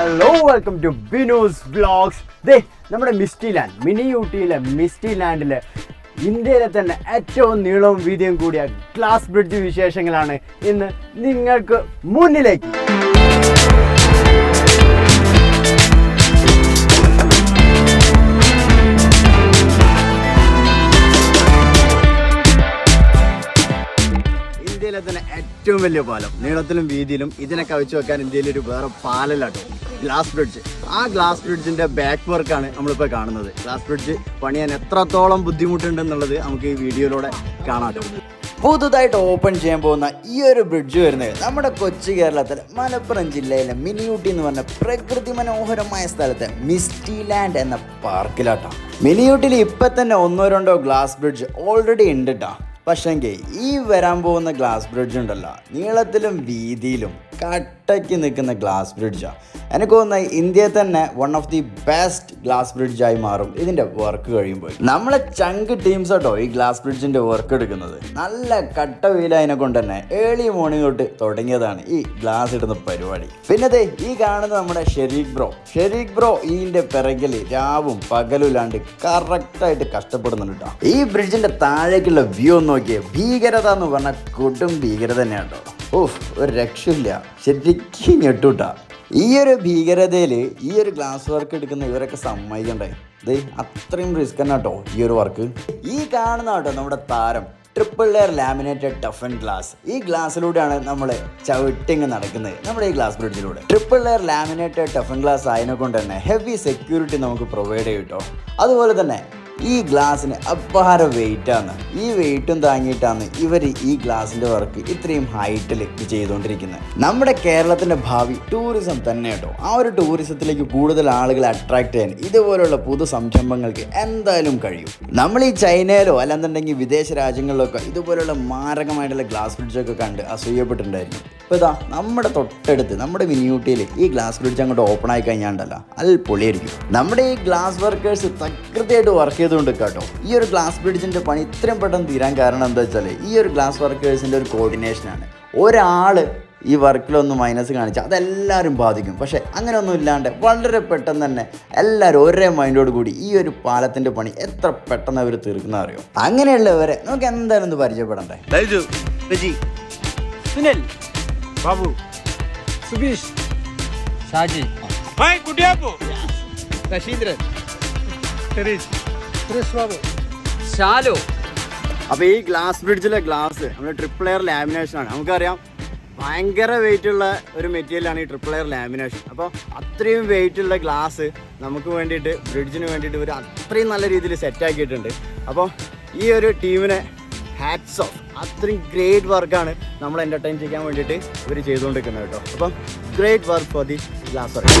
Hello welcome to Binu's blogs ദേ നമ്മുടെ misty land mini യൂട്ടിയിലെ misty ലാൻഡിലെ ഇന്ത്യയിലെ തന്നെ ഏറ്റവും നീളവും വീതിയും കൂടിയ ഗ്ലാസ് ബ്രിഡ്ജ് വിശേഷങ്ങളാണ് ഇന്ന് നിങ്ങൾക്ക് മുന്നിലേക്ക്. ഏറ്റവും വലിയ പാലം. നീളത്തിലും വീതിയിലും ഇതിനെ കവിച്ചു വെക്കാൻ ഇന്ത്യയിൽ ഒരു വേറെ പാലല്ലാട്ടോ ഗ്ലാസ് ബ്രിഡ്ജ് ആ ഗ്ലാസ് ബ്രിഡ്ജിന്റെ ബാക്ക് വർക്കാണ് നമ്മളിപ്പോൾ കാണുന്നത്. ഗ്ലാസ് ബ്രിഡ്ജ് പണിയാൻ എത്രത്തോളം ബുദ്ധിമുട്ടുണ്ടെന്നുള്ളത് നമുക്ക് ഈ വീഡിയോയിലൂടെ കാണാം പുതുതായിട്ട് ഓപ്പൺ ചെയ്യാൻ പോകുന്ന ഈ ഒരു ബ്രിഡ്ജ് വരുന്നത് നമ്മുടെ കൊച്ചു കേരളത്തിൽ മലപ്പുറം ജില്ലയിലെ മിനിയൂട്ടി എന്ന് പറഞ്ഞ പ്രകൃതി മനോഹരമായ സ്ഥലത്തെ മിസ്റ്റി ലാൻഡ് എന്ന പാർക്കിലാട്ടോ മിനിയൂട്ടിൽ ഇപ്പം തന്നെ ഒന്നോ രണ്ടോ ഗ്ലാസ് ബ്രിഡ്ജ് ഓൾറെഡി ഉണ്ട് ട്ടോ. പക്ഷെങ്കിൽ ഈ വരാൻ പോകുന്ന ഗ്ലാസ് ബ്രിഡ്ജ് ഉണ്ടല്ലോ നീളത്തിലും വീതിയിലും കട്ടയ്ക്ക് നിൽക്കുന്ന ഗ്ലാസ് ബ്രിഡ്ജാണ് എനിക്ക് തോന്നുന്നത് ഇന്ത്യയിൽ തന്നെ one of the best glass ബ്രിഡ്ജായി മാറും ഇതിന്റെ വർക്ക് കഴിയുമ്പോൾ നമ്മളെ ചങ്ക് ടീംസ് കേട്ടോ ഈ ഗ്ലാസ് ബ്രിഡ്ജിന്റെ വർക്ക് എടുക്കുന്നത്. നല്ല കട്ട വീലായതിനെ കൊണ്ട് തന്നെ ഏർലി മോർണിംഗ് തൊട്ട് തുടങ്ങിയതാണ് ഈ ഗ്ലാസ് ഇടുന്ന പരിപാടി. പിന്നെ ദേ ഈ കാണുന്ന നമ്മുടെ ഷെരീഖ് ബ്രോ ഷെരീഖ് ബ്രോ ഈന്റെ പിറകിൽ രാവും പകലും ഇല്ലാണ്ട് കറക്റ്റായിട്ട് കഷ്ടപ്പെടുന്നുണ്ട് ഈ ബ്രിഡ്ജിന്റെ താഴേക്കുള്ള വ്യൂ നോക്കിയേ. ഭീകരത എന്ന് പറഞ്ഞാൽ കൊടും ഭീകരത തന്നെയാണ് കേട്ടോ ഓഹ് ഒരു രക്ഷയില്ല. ശരിക്കും ഞെട്ടൂട്ടാ. ഈ ഒരു ഭീകരതയിൽ ഈ ഒരു ഗ്ലാസ് വർക്ക് എടുക്കുന്ന ഇവരൊക്കെ സമ്മതിക്കണ്ടേ? ഇത് അത്രയും റിസ്ക് തന്നെ കേട്ടോ ഈ ഒരു വർക്ക് ഈ കാണുന്ന കേട്ടോ നമ്മുടെ താരം. Triple layer laminated tough and glass ഈ ഗ്ലാസ്സിലൂടെയാണ് നമ്മൾ ചവിട്ടിങ് നടക്കുന്നത്. നമ്മുടെ ഈ glass ബ്രിഡ്ജിലൂടെ triple layer laminated tough and glass ആയതിനെ കൊണ്ട് തന്നെ ഹെവി സെക്യൂരിറ്റി നമുക്ക് പ്രൊവൈഡ് ചെയ്യും കേട്ടോ അതുപോലെ തന്നെ ഈ ഗ്ലാസ്സിന് അപാര വെയിറ്റാണ് ഈ വെയിറ്റും താങ്ങിയിട്ടാണ് ഇവർ ഈ ഗ്ലാസിന്റെ വർക്ക് ഇത്രയും ഹൈറ്റിൽ ചെയ്തുകൊണ്ടിരിക്കുന്നത്. നമ്മുടെ കേരളത്തിന്റെ ഭാവി ടൂറിസം തന്നെ കേട്ടോ. ആ ഒരു ടൂറിസത്തിലേക്ക് കൂടുതൽ ആളുകളെ അട്രാക്ട് ചെയ്യാൻ ഇതുപോലുള്ള പുതു സംരംഭങ്ങൾക്ക് എന്തായാലും കഴിയും. നമ്മൾ ഈ ചൈനയിലോ അല്ലെന്നുണ്ടെങ്കിൽ വിദേശ രാജ്യങ്ങളിലൊക്കെ ഇതുപോലുള്ള മാരകമായിട്ടുള്ള ഗ്ലാസ് ബ്രിഡ്ജൊക്കെ കണ്ട് അസൂയപ്പെട്ടിട്ടുണ്ടായിരുന്നു ഇപ്പോൾ ഇതാ നമ്മുടെ തൊട്ടടുത്ത് നമ്മുടെ മിനിയൂട്ടിയിൽ ഈ ഗ്ലാസ് ബ്രിഡ്ജ് അങ്ങോട്ട് ഓപ്പൺ ആയി കഴിഞ്ഞാണ്ടല്ല അൽ പൊളിയായിരിക്കും നമ്മുടെ ഈ ഗ്ലാസ് വർക്കേഴ്സ് തകൃതിയായിട്ട് വർക്ക് ചെയ്തുകൊണ്ട് കേട്ടോ. ഈ ഒരു ഗ്ലാസ് ബ്രിഡ്ജിന്റെ പണി ഇത്രയും പെട്ടെന്ന് തീരാൻ കാരണം എന്താ വെച്ചാൽ ഈ ഒരു ഗ്ലാസ് വർക്കേഴ്സിന്റെ ഒരു കോർഡിനേഷനാണ് ഒരാൾ ഈ വർക്കിലൊന്ന് മൈനസ് കാണിച്ചാൽ അതെല്ലാവരും ബാധിക്കും. പക്ഷേ അങ്ങനെയൊന്നും ഇല്ലാണ്ട് വളരെ പെട്ടെന്ന് തന്നെ എല്ലാവരും ഒരേ മൈൻഡോട് കൂടി ഈ ഒരു പാലത്തിന്റെ പണി എത്ര പെട്ടെന്ന് അവർ തീർക്കുന്ന അറിയോ? അങ്ങനെയുള്ളവരെ നമുക്ക് എന്തായാലും ഒന്ന് പരിചയപ്പെടണ്ടേ? സുനിൽ ബാബു സുബീഷ് ഷാജി. കുട്ടിയാപ്പു ശശീന്ദ്രൻ. സുരേഷ് അപ്പൊ ഈ ഗ്ലാസ് ബ്രിഡ്ജിലെ ഗ്ലാസ് നമ്മുടെ ട്രിപ്പിൾ എയർ ലാമിനേഷൻ ആണ്. നമുക്കറിയാം ഭയങ്കര വെയിറ്റ് ഉള്ള ഒരു മെറ്റീരിയലാണ് ഈ ട്രിപ്പിൾ എയർ ലാമിനേഷൻ അപ്പോൾ അത്രയും വെയിറ്റ് ഉള്ള ഗ്ലാസ് നമുക്ക് വേണ്ടിയിട്ട് ബ്രിഡ്ജിന് വേണ്ടിയിട്ട് ഒരു അത്രയും നല്ല രീതിയിൽ സെറ്റ് ആക്കിയിട്ടുണ്ട്. അപ്പോൾ ഈ ഒരു ടീമിനെ ഹാറ്റ്സ് ഓഫ് അത്രയും ഗ്രേറ്റ് വർക്കാണ് നമ്മൾ എന്റർടൈൻ ചെയ്യാൻ വേണ്ടിയിട്ട് ഇവർ ചെയ്തുകൊണ്ടിരിക്കുന്നത് കേട്ടോ. അപ്പം great work for the glass work